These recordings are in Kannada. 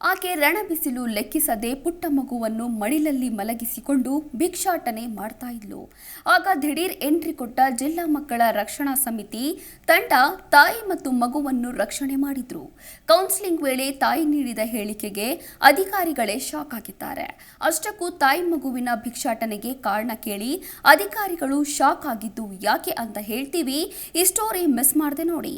ಆಕೆ ರಣಬಿಸಿಲು ಲೆಕ್ಕಿಸದೆ ಪುಟ್ಟ ಮಗುವನ್ನು ಮಡಿಲಲ್ಲಿ ಮಲಗಿಸಿಕೊಂಡು ಭಿಕ್ಷಾಟನೆ ಮಾಡ್ತಾ ಇದ್ಲು. ಆಗ ದಿಢೀರ್ ಎಂಟ್ರಿ ಕೊಟ್ಟ ಜಿಲ್ಲಾ ಮಕ್ಕಳ ರಕ್ಷಣಾ ಸಮಿತಿ ತಂಡ ತಾಯಿ ಮತ್ತು ಮಗುವನ್ನು ರಕ್ಷಣೆ ಮಾಡಿದ್ರು. ಕೌನ್ಸಿಲಿಂಗ್ ವೇಳೆ ತಾಯಿ ನೀಡಿದ ಹೇಳಿಕೆಗೆ ಅಧಿಕಾರಿಗಳೇ ಶಾಕ್ ಆಗಿದ್ದಾರೆ. ಅಷ್ಟಕ್ಕೂ ತಾಯಿ ಮಗುವಿನ ಭಿಕ್ಷಾಟನೆಗೆ ಕಾರಣ ಕೇಳಿ ಅಧಿಕಾರಿಗಳು ಶಾಕ್ ಆಗಿದ್ದು ಯಾಕೆ ಅಂತ ಹೇಳ್ತೀವಿ, ಈ ಸ್ಟೋರಿ ಮಿಸ್ ಮಾಡದೆ ನೋಡಿ.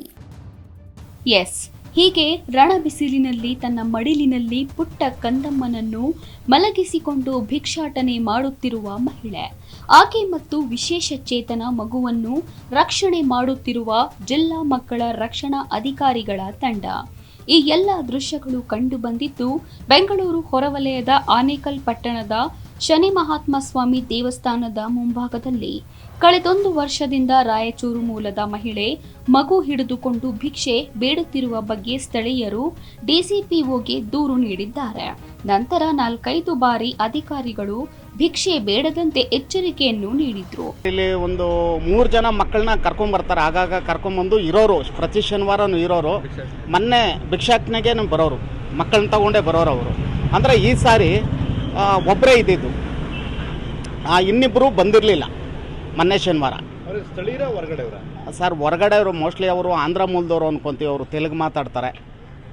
ಎಸ್ ಹೀಗೆ ರಣಬಿಸಿಲಿನಲ್ಲಿ ತನ್ನ ಮಡಿಲಿನಲ್ಲಿ ಪುಟ್ಟ ಕಂದಮ್ಮನನ್ನು ಮಲಗಿಸಿಕೊಂಡು ಭಿಕ್ಷಾಟನೆ ಮಾಡುತ್ತಿರುವ ಮಹಿಳೆ. ಆಕೆ ಮತ್ತು ವಿಶೇಷ ಚೇತನ ಮಗುವನ್ನು ರಕ್ಷಣೆ ಮಾಡುತ್ತಿರುವ ಜಿಲ್ಲಾ ಮಕ್ಕಳ ರಕ್ಷಣಾ ಅಧಿಕಾರಿಗಳ ತಂಡ. ಈ ಎಲ್ಲ ದೃಶ್ಯಗಳು ಕಂಡುಬಂದಿದ್ದು ಬೆಂಗಳೂರು ಹೊರವಲಯದ ಆನೇಕಲ್ ಪಟ್ಟಣದ ಶನಿ ಮಹಾತ್ಮ ಸ್ವಾಮಿ ದೇವಸ್ಥಾನದ ಮುಂಭಾಗದಲ್ಲಿ ಕಳೆದೊಂದು ವರ್ಷದಿಂದ ರಾಯಚೂರು ಮೂಲದ ಮಹಿಳೆ ಮಗು ಹಿಡಿದುಕೊಂಡು ಭಿಕ್ಷೆ ಬೇಡುತ್ತಿರುವ ಬಗ್ಗೆ ಸ್ಥಳೀಯರು ಡಿಸಿಪಿಒಗೆ ದೂರು ನೀಡಿದ್ದಾರೆ. ನಂತರ ನಾಲ್ಕೈದು ಬಾರಿ ಅಧಿಕಾರಿಗಳು ಭಿಕ್ಷೆ ಬೇಡದಂತೆ ಎಚ್ಚರಿಕೆಯನ್ನು ನೀಡಿದ್ರು. ಇಲ್ಲಿ ಒಂದು ಮೂರು ಜನ ಮಕ್ಕಳನ್ನ ಕರ್ಕೊಂಡ್ ಬರ್ತಾರೆ. ಆಗಾಗ ಕರ್ಕೊಂಬಂದು ಇರೋರು, ಪ್ರತಿ ಶನಿವಾರನು ಇರೋರು. ಮೊನ್ನೆ ಭಿಕ್ಷಾಟನೆಗೆ ಬರೋರು, ಮಕ್ಕಳನ್ನ ತಗೊಂಡೇ ಬರೋರು ಅವರು. ಅಂದ್ರೆ ಈ ಸಾರಿ ಒಬ್ಬರೇ ಇದ್ದಿದ್ದು. ಆ, ಇನ್ನಿಬ್ಬರು ಬಂದಿರಲಿಲ್ಲ ಮೊನ್ನೆ ಶನಿವಾರ. ಸ್ಥಳೀಯರ ಹೊರಗಡೆಯವರ ಸರ್ ಹೊರಗಡೆ ಅವರು ಮೋಸ್ಟ್ಲಿ ಅವರು ಆಂಧ್ರ ಮೂಲದವರು ಅನ್ಕೊಂತೀವಿ ಅವರು ತೆಲುಗು ಮಾತಾಡ್ತಾರೆ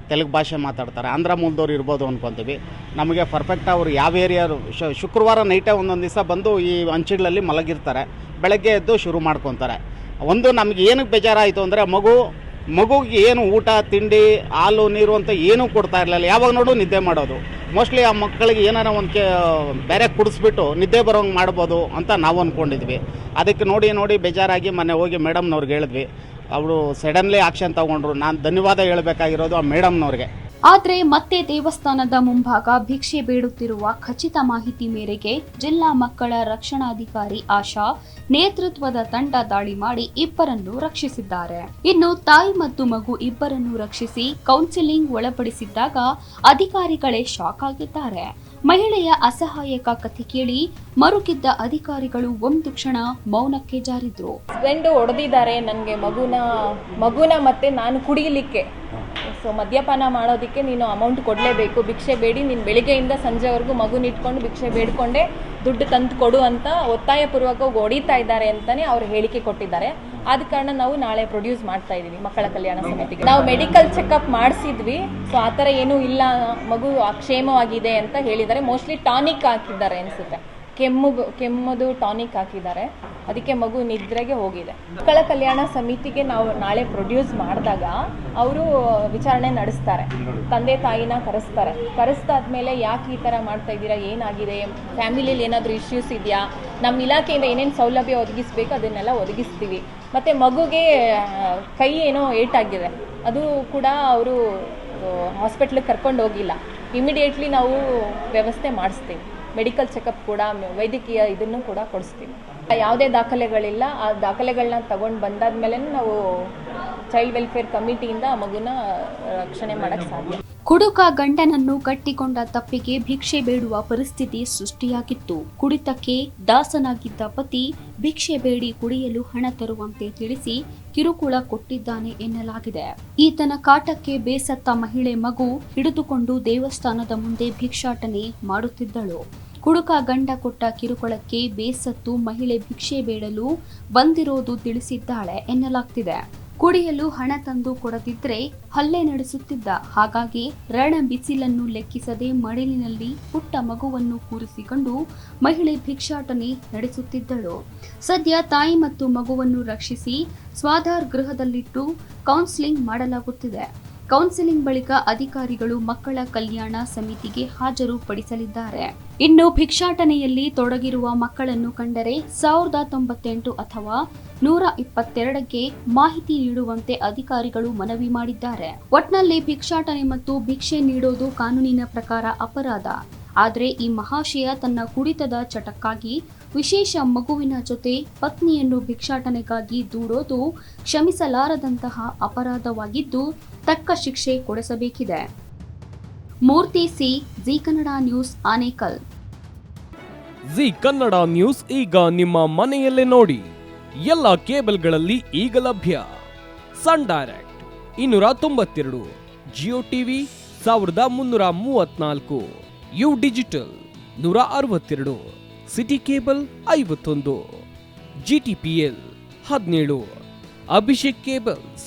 ತೆಲುಗು ಭಾಷೆ ಮಾತಾಡ್ತಾರೆ ಆಂಧ್ರ ಮೂಲದವ್ರು ಇರ್ಬೋದು ಅನ್ಕೊಂತೀವಿ. ನಮಗೆ ಪರ್ಫೆಕ್ಟ್ ಅವರು ಯಾವ ಏರಿಯಾ ಶುಕ್ರವಾರ ನೈಟೇ ಒಂದೊಂದು ದಿವಸ ಬಂದು ಈ ಅಂಚುಗಳಲ್ಲಿ ಮಲಗಿರ್ತಾರೆ ಬೆಳಗ್ಗೆ ಎದ್ದು ಶುರು ಮಾಡ್ಕೊತಾರೆ. ಒಂದು ನಮಗೆ ಏನಕ್ಕೆ ಬೇಜಾರಾಯಿತು ಅಂದರೆ ಮಗು ಮಗುಗೆ ಏನು ಊಟ ತಿಂಡಿ ಹಾಲು ನೀರು ಅಂತ ಏನೂ ಕೊಡ್ತಾ ಇರಲಿಲ್ಲ. ಯಾವಾಗ ನೋಡು ನಿದ್ದೆ ಮಾಡೋದು. ಮೋಸ್ಟ್ಲಿ ಆ ಮಕ್ಕಳಿಗೆ ಏನಾರ ಒಂದು ಕೆ, ಬೇರೆ ಕುಡಿಸ್ಬಿಟ್ಟು ನಿದ್ದೆ ಬರೋಂಗೆ ಮಾಡ್ಬೋದು ಅಂತ ನಾವು ಅಂದ್ಕೊಂಡಿದ್ವಿ ಅದಕ್ಕೆ ನೋಡಿ ನೋಡಿ ಬೇಜಾರಾಗಿ ಮೊನ್ನೆ ಹೋಗಿ ಮೇಡಮ್ನವ್ರಿಗೆ ಹೇಳಿದ್ವಿ. ಅವರು ಸಡನ್ಲಿ ಆಕ್ಷನ್ ತಗೊಂಡ್ರು. ನಾನು ಧನ್ಯವಾದ ಹೇಳಬೇಕಾಗಿರೋದು ಆ ಮೇಡಮ್ನವ್ರಿಗೆ ಆದ್ರೆ ಮತ್ತೆ ದೇವಸ್ಥಾನದ ಮುಂಭಾಗ ಭಿಕ್ಷೆ ಬೇಡುತ್ತಿರುವ ಖಚಿತ ಮಾಹಿತಿ ಮೇರೆಗೆ ಜಿಲ್ಲಾ ಮಕ್ಕಳ ರಕ್ಷಣಾಧಿಕಾರಿ ಆಶಾ ನೇತೃತ್ವದ ತಂಡ ದಾಳಿ ಮಾಡಿ ಇಬ್ಬರನ್ನು ರಕ್ಷಿಸಿದ್ದಾರೆ. ಇನ್ನು ತಾಯಿ ಮತ್ತು ಮಗು ಇಬ್ಬರನ್ನು ರಕ್ಷಿಸಿ ಕೌನ್ಸಿಲಿಂಗ್ ಒಳಪಡಿಸಿದ್ದಾಗ ಅಧಿಕಾರಿಗಳೇ ಶಾಕ್ ಆಗಿದ್ದಾರೆ. ಮಹಿಳೆಯ ಅಸಹಾಯಕ ಕಥೆ ಕೇಳಿ ಮರುಗಿದ್ದ ಅಧಿಕಾರಿಗಳು ಒಂದು ಕ್ಷಣ ಮೌನಕ್ಕೆ ಜಾರಿದ್ರು. ಹಸ್ಬೆಂಡ್ ಹೊಡೆದಿದ್ದಾರೆ, ನನಗೆ ಮಗುನ ಮಗುನ ಮತ್ತೆ ನಾನು ಕುಡಿಯಲಿಕ್ಕೆ ಸೊ ಮದ್ಯಪಾನ ಮಾಡೋದಕ್ಕೆ ನೀನು ಅಮೌಂಟ್ ಕೊಡಲೇಬೇಕು. ಭಿಕ್ಷೆ ಬೇಡಿ ನೀನು ಬೆಳಿಗ್ಗೆಯಿಂದ ಸಂಜೆವರೆಗೂ ಮಗುನ ಇಟ್ಕೊಂಡು ಭಿಕ್ಷೆ ಬೇಡ್ಕೊಂಡೆ ದುಡ್ಡು ತಂದು ಕೊಡು ಅಂತ ಒತ್ತಾಯಪೂರ್ವಕವಾಗಿ ಹೊಡಿತಾ ಇದ್ದಾರೆ ಅಂತಲೇ ಅವ್ರು ಹೇಳಿಕೆ ಕೊಟ್ಟಿದ್ದಾರೆ. ಆದ ಕಾರಣ ನಾವು ನಾಳೆ ಪ್ರೊಡ್ಯೂಸ್ ಮಾಡ್ತಾ ಇದ್ದೀವಿ ಮಕ್ಕಳ ಕಲ್ಯಾಣ ಸಮಿತಿಗೆ. ನಾವು ಮೆಡಿಕಲ್ ಚೆಕಪ್ ಮಾಡಿಸಿದ್ವಿ. ಸೊ ಆ ಥರ ಏನೂ ಇಲ್ಲ. ಮಗು ಕ್ಷೇಮವಾಗಿದೆ ಅಂತ ಹೇಳಿದ್ದಾರೆ. ಮೋಸ್ಟ್ಲಿ ಟಾನಿಕ್ ಹಾಕಿದ್ದಾರೆ ಅನಿಸುತ್ತೆ. ಕೆಮ್ಮು ಕೆಮ್ಮದು ಟಾನಿಕ್ ಹಾಕಿದ್ದಾರೆ. ಅದಕ್ಕೆ ಮಗು ನಿದ್ರೆಗೆ ಹೋಗಿದೆ. ಮಕ್ಕಳ ಕಲ್ಯಾಣ ಸಮಿತಿಗೆ ನಾವು ನಾಳೆ ಪ್ರೊಡ್ಯೂಸ್ ಮಾಡಿದಾಗ ಅವರು ವಿಚಾರಣೆ ನಡೆಸ್ತಾರೆ. ತಂದೆ ತಾಯಿನ ಕರೆಸ್ತಾರೆ. ಕರೆಸ್ದಾದ್ಮೇಲೆ ಯಾಕೆ ಈ ಥರ ಮಾಡ್ತಾ ಇದ್ದೀರಾ? ಏನಾಗಿದೆ? ಫ್ಯಾಮಿಲಿಯಲ್ಲಿ ಏನಾದರೂ ಇಶ್ಯೂಸ್ ಇದೆಯಾ? ನಮ್ಮ ಇಲಾಖೆಯಿಂದ ಏನೇನು ಸೌಲಭ್ಯ ಒದಗಿಸ್ಬೇಕು ಅದನ್ನೆಲ್ಲ ಒದಗಿಸ್ತೀವಿ. ಮತ್ತು ಮಗುಗೆ, ಕೈ ಏನೋ ಏಟಾಗಿದೆ. ಅದು ಕೂಡ ಅವರು ಹಾಸ್ಪಿಟ್ಲಿಗೆ ಕರ್ಕೊಂಡು ಹೋಗಿಲ್ಲ. ಇಮಿಡಿಯೇಟ್ಲಿ ನಾವು ವ್ಯವಸ್ಥೆ ಮಾಡಿಸ್ತೀವಿ. ಮೆಡಿಕಲ್ ಚೆಕಪ್ ಕೂಡ ವೈದ್ಯಕೀಯ ಇದನ್ನು ಕೂಡ ಕೊಡಿಸ್ತೀವಿ. ಯಾವುದೇ ದಾಖಲೆಗಳಿಲ್ಲ, ಆ ದಾಖಲೆಗಳನ್ನ ತಗೊಂಡು ಬಂದಾದ್ಮೇಲೆ ನಾವು ಚೈಲ್ಡ್ ವೆಲ್ಫೇರ್ ಕಮಿಟಿಯಿಂದ ಮಗುನ ರಕ್ಷಣೆ ಮಾಡೋಕ್ಕೆ ಸಾಧ್ಯ. ಕುಡುಕ ಗಂಡನನ್ನು ಕಟ್ಟಿಕೊಂಡ ತಪ್ಪಿಗೆ ಭಿಕ್ಷೆ ಬೇಡುವ ಪರಿಸ್ಥಿತಿ ಸೃಷ್ಟಿಯಾಗಿತ್ತು. ಕುಡಿತಕ್ಕೆ ದಾಸನಾಗಿದ್ದ ಪತಿ ಭಿಕ್ಷೆ ಬೇಡಿ ಕುಡಿಯಲು ಹಣ ತರುವಂತೆ ತಿಳಿಸಿ ಕಿರುಕುಳ ಕೊಟ್ಟಿದ್ದಾನೆ ಎನ್ನಲಾಗಿದೆ. ಈತನ ಕಾಟಕ್ಕೆ ಬೇಸತ್ತ ಮಹಿಳೆ ಮಗು ಹಿಡಿದುಕೊಂಡು ದೇವಸ್ಥಾನದ ಮುಂದೆ ಭಿಕ್ಷಾಟನೆ ಮಾಡುತ್ತಿದ್ದಳು. ಕುಡುಕ ಗಂಡ ಕೊಟ್ಟ ಕಿರುಕುಳಕ್ಕೆ ಬೇಸತ್ತು ಮಹಿಳೆ ಭಿಕ್ಷೆ ಬೇಡಲು ಬಂದಿರೋದು ತಿಳಿಸಿದ್ದಾಳೆ ಎನ್ನಲಾಗ್ತಿದೆ. ಕುಡಿಯಲು ಹಣ ತಂದು ಕೊಡದಿದ್ರೆ ಹಲ್ಲೆ ನಡೆಸುತ್ತಿದ್ದ. ಹಾಗಾಗಿ ರಣ ಬಿಸಿಲನ್ನು ಲೆಕ್ಕಿಸದೆ ಮಡಿಲಿನಲ್ಲಿ ಪುಟ್ಟ ಮಗುವನ್ನು ಕೂರಿಸಿಕೊಂಡು ಮಹಿಳೆ ಭಿಕ್ಷಾಟನೆ ನಡೆಸುತ್ತಿದ್ದಳು. ಸದ್ಯ ತಾಯಿ ಮತ್ತು ಮಗುವನ್ನು ರಕ್ಷಿಸಿ ಸ್ವಾಧಾರ್ ಗೃಹದಲ್ಲಿಟ್ಟು ಕೌನ್ಸಿಲಿಂಗ್ ಮಾಡಲಾಗುತ್ತಿದೆ. ಕೌನ್ಸಿಲಿಂಗ್ ಬಳಿಕ ಅಧಿಕಾರಿಗಳು ಮಕ್ಕಳ ಕಲ್ಯಾಣ ಸಮಿತಿಗೆ ಹಾಜರುಪಡಿಸಲಿದ್ದಾರೆ. ಇನ್ನು ಭಿಕ್ಷಾಟನೆಯಲ್ಲಿ ತೊಡಗಿರುವ ಮಕ್ಕಳನ್ನು ಕಂಡರೆ ಸಾವಿರದ ತೊಂಬತ್ತೆಂಟು ಅಥವಾ ನೂರ ಇಪ್ಪತ್ತೆರಡಕ್ಕೆ ಮಾಹಿತಿ ನೀಡುವಂತೆ ಅಧಿಕಾರಿಗಳು ಮನವಿ ಮಾಡಿದ್ದಾರೆ. ಒಟ್ನಲ್ಲಿ ಭಿಕ್ಷಾಟನೆ ಮತ್ತು ಭಿಕ್ಷೆ ನೀಡೋದು ಕಾನೂನಿನ ಪ್ರಕಾರ ಅಪರಾಧ. ಆದರೆ ಈ ಮಹಾಶಯ ತನ್ನ ಕುಡಿತದ ಚಟಕ್ಕಾಗಿ ವಿಶೇಷ ಮಗುವಿನ ಜೊತೆ ಪತ್ನಿಯನ್ನು ಭಿಕ್ಷಾಟನೆಗಾಗಿ ದೂಡೋದು ಕ್ಷಮಿಸಲಾರದಂತಹ ಅಪರಾಧವಾಗಿದ್ದು ತಕ್ಕ ಶಿಕ್ಷೆ ಕೊಡಿಸಬೇಕಿದೆ. Murthy C, Zee Kannada news Anekal. Zee Kannada news ಈಗ ನಿಮ್ಮ ಮನೆಯಲ್ಲೇ ನೋಡಿ. ಎಲ್ಲ ಕೇಬಲ್ಗಳಲ್ಲಿ ಈಗ ಲಭ್ಯ. ಸನ್ ಡೈರೆಕ್ಟ್ ಇನ್ನೂರ ತೊಂಬತ್ತೆರಡು, ಜಿಯೋ ಟಿವಿ ಸಾವಿರದ ಮುನ್ನೂರ ಮೂವತ್ನಾಲ್ಕು, ಯು ಡಿಜಿಟಲ್ ನೂರ ಅರವತ್ತೆರಡು, ಸಿಟಿ ಕೇಬಲ್ ಐವತ್ತೊಂದು ಜಿಟಿಪಿಎಲ್ ಹದಿನೇಳು, ಅಭಿಷೇಕ್ ಕೇಬಲ್ಸ್